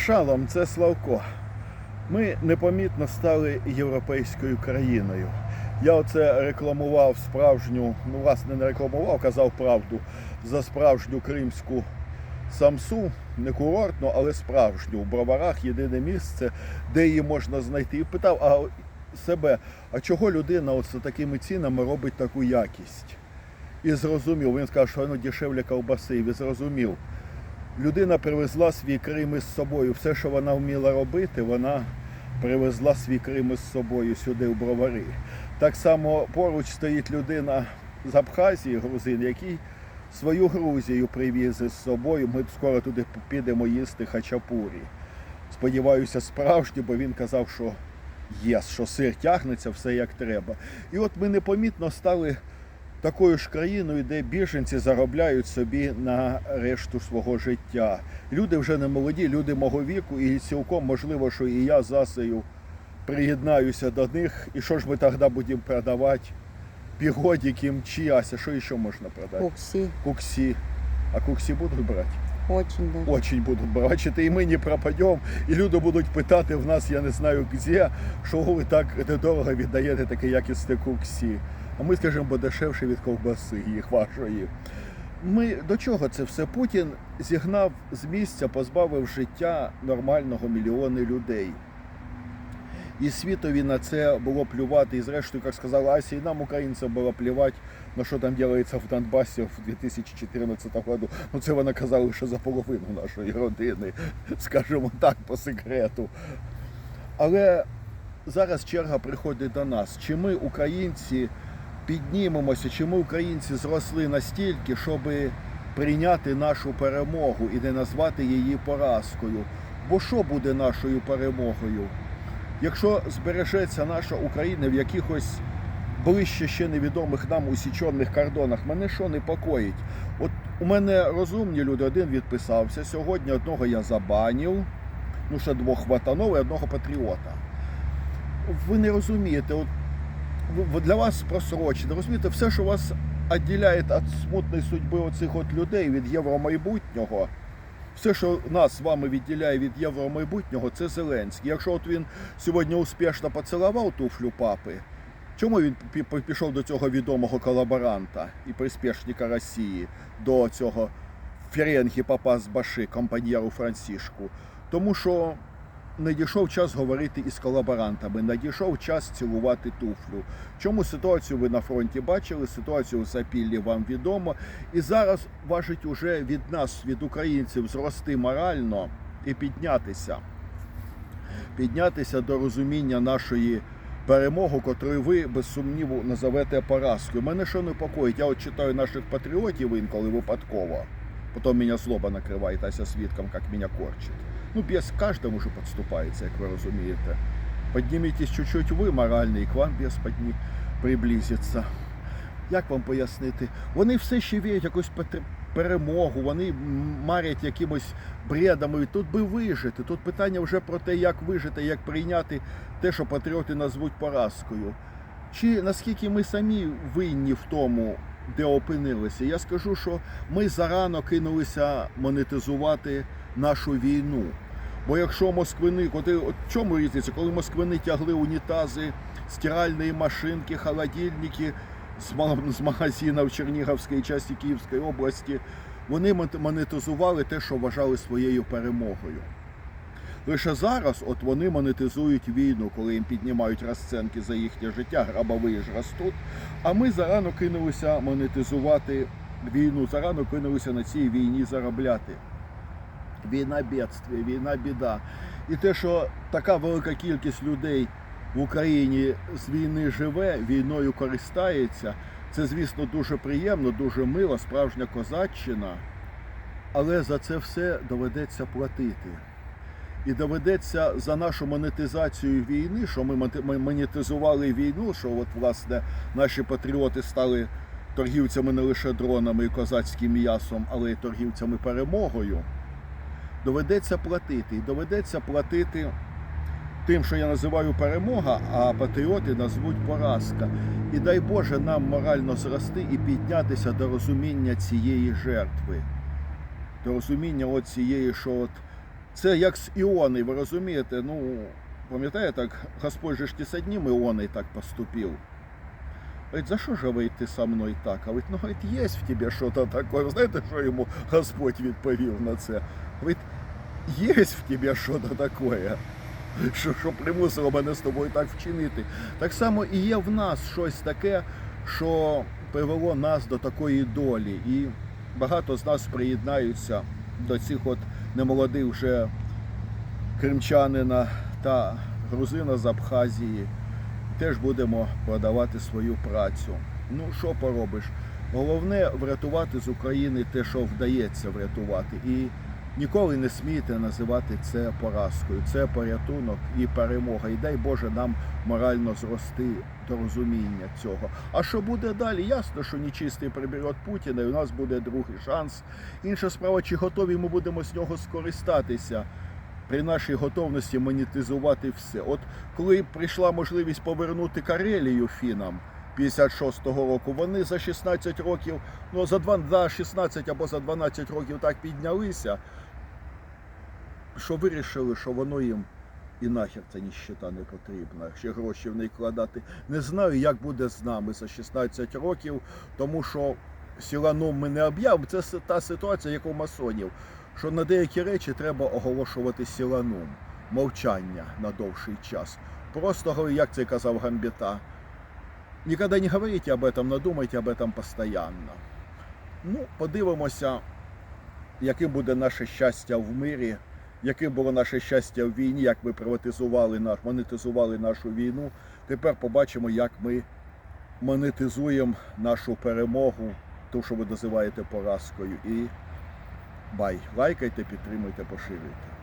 Шалом, це Славко. Ми непомітно стали європейською країною. Я оце рекламував справжню, ну власне не рекламував, казав правду за справжню кримську самсу, не курортну, але справжню. В броварах єдине місце, де її можна знайти. І питав а себе, а чого людина от за такими цінами робить таку якість? І зрозумів, він сказав, що воно дешевле ковбаси, і зрозумів. Людина привезла свій Крим із собою. Все, що вона вміла робити, вона привезла свій Крим із собою сюди, в бровари. Так само поруч стоїть людина з Абхазії, грузин, який свою Грузію привіз із собою. Ми скоро туди підемо їсти хачапурі. Сподіваюся, справжнє, бо він казав, що є, що сир тягнеться, все як треба. І от ми непомітно стали такою ж країною, де біженці заробляють собі на решту свого життя. Люди вже не молоді, люди мого віку, і цілком можливо, що і я з Асею приєднаюся до них. І що ж ми тоді будемо продавати? Пігодики, мчі, Ася, що ще можна продати? Кукси. Куксі. А куксі будуть брати? Очень даже. Очень будуть бачити, і ми не пропадемо, і люди будуть питати в нас, я не знаю де, що ви так недорого віддаєте таке якісне куксі. А ми скажемо, бо від ковбаси їх вашої. Ми до чого це все? Путін зігнав з місця, позбавив життя нормального мільйони людей. І світові на це було плювати. І зрештою, як сказала Ася, і нам, українцям, було плювати, на що там робиться в Донбасі в 2014 году. Ну це вона казала лише за половину нашої родини, скажімо так, по секрету. Але зараз черга приходить до нас. Чи ми, українці, піднімемося, чи ми, українці, зросли настільки, щоб прийняти нашу перемогу і не назвати її поразкою? Бо що буде нашою перемогою? Якщо збережеться наша Україна в якихось ближче ще невідомих нам усічених кордонах, мене що непокоїть? От у мене розумні люди, один відписався. Сьогодні одного я забанив, ну ще двох хватанов і одного патріота. Ви не розумієте, от для вас просрочено, розумієте, все, що вас відділяє від смутної судьби оцих от людей від євромайбутнього, все, що нас з вами відділяє від євромайбутнього, це Зеленський. Якщо от він сьогодні успішно поцілував туфлю папи, чому він пі- пі- пішов до цього відомого колаборанта і приспішника Росії, до цього Ференгі папа з Баши, компаньєру Франсішку? Тому що не дійшов час говорити із колаборантами, не дійшов час цілувати туфлю. Чому ситуацію ви на фронті бачили? Ситуацію в Запіллі вам відомо. І зараз важить уже від нас, від українців, зрости морально і піднятися. Піднятися до розуміння нашої перемоги, котрою ви без сумніву назовете поразкою. Мене що непокоїть, я от читаю наших патріотів інколи випадково. Потім мене злоба накриває Тася свідком, як мене корчить. Ну, бес каждому же подступается, як ви розумієте. Піднімітесь чуть-чуть ви морально, і к вам бес подні приблизиться. Як вам пояснити? Вони все ще вірять якусь перемогу, вони марять якимось бредами. Тут би вижити. Тут питання вже про те, як вижити, як прийняти те, що патріоти назвуть поразкою. Чи наскільки ми самі винні в тому, де опинилися? Я скажу, що ми зарано кинулися монетизувати нашу війну. Бо якщо москвини, коли от в чому різниця, коли москвини тягли унітази, стиральні машинки, холодильники з ма- з магазинів в Чернігівській часті Київської області, вони монетизували те, що вважали своєю перемогою. Лише зараз от вони монетизують війну, коли їм піднімають розценки за їхнє життя, грабові ж ростуть. А ми зарано кинулися монетизувати війну, зарано кинулися на цій війні заробляти. Війна бідстві, війна біда. І те, що така велика кількість людей в Україні з війни живе, війною користається, це, звісно, дуже приємно, дуже мило, справжня козаччина. Але за це все доведеться платити. І доведеться за нашу монетизацію війни, що ми монетизували війну, що от, власне, наші патріоти стали торгівцями не лише дронами і козацьким м'ясом, але й торгівцями перемогою доведеться платити. І доведеться платити тим, що я називаю перемога, а патріоти назвуть поразка. І дай Боже нам морально зрости і піднятися до розуміння цієї жертви, до розуміння от цієї, що от Це як з Іони, ви розумієте? Ну, пам'ятаєте, як Господь же ж з одним Іоною так поступив. Говорит, за що ж ви ти со мною так? А говорить, ну говорить, є в тебе щось таке. Знаєте, що йому Господь відповів на це? Говорить, є в тебе щось таке, що, що примусило мене з тобою так вчинити. Так само і є в нас щось таке, що привело нас до такої долі. І багато з нас приєднаються до цих от немолодих вже кримчанина та грузина з Абхазії. Теж будемо продавати свою працю. Ну, що поробиш? Головне врятувати з України те, що вдається врятувати. І ніколи не смійте називати це поразкою. Це порятунок і перемога. І дай Боже нам морально зрости до розуміння цього. А що буде далі? Ясно, що нечистий приберет Путіна, і у нас буде другий шанс. Інша справа, чи готові ми будемо з нього скористатися при нашій готовності монетизувати все. От коли прийшла можливість повернути Карелію фінам 56-го року, вони за 16 років, ну за два- за 16 або за 12 років так піднялися, що вирішили, що воно їм і нахер ця ніщита не потрібна, ще гроші в неї кладати. Не знаю, як буде з нами за 16 років, тому що сіланом ми не об'явимо. Це та ситуація, як у масонів, що на деякі речі треба оголошувати сіланом, мовчання на довший час. Просто як це казав Гамбіта. Ніколи не говорите об этом, но думайте об этом постоянно. Ну, подивимося, яким буде наше щастя в мирі, яким було наше щастя в війні, як ми приватизували наш, монетизували нашу війну. Тепер побачимо, як ми монетизуємо нашу перемогу, ту, що ви називаєте поразкою. І бай. Лайкайте, підтримуйте, поширюйте.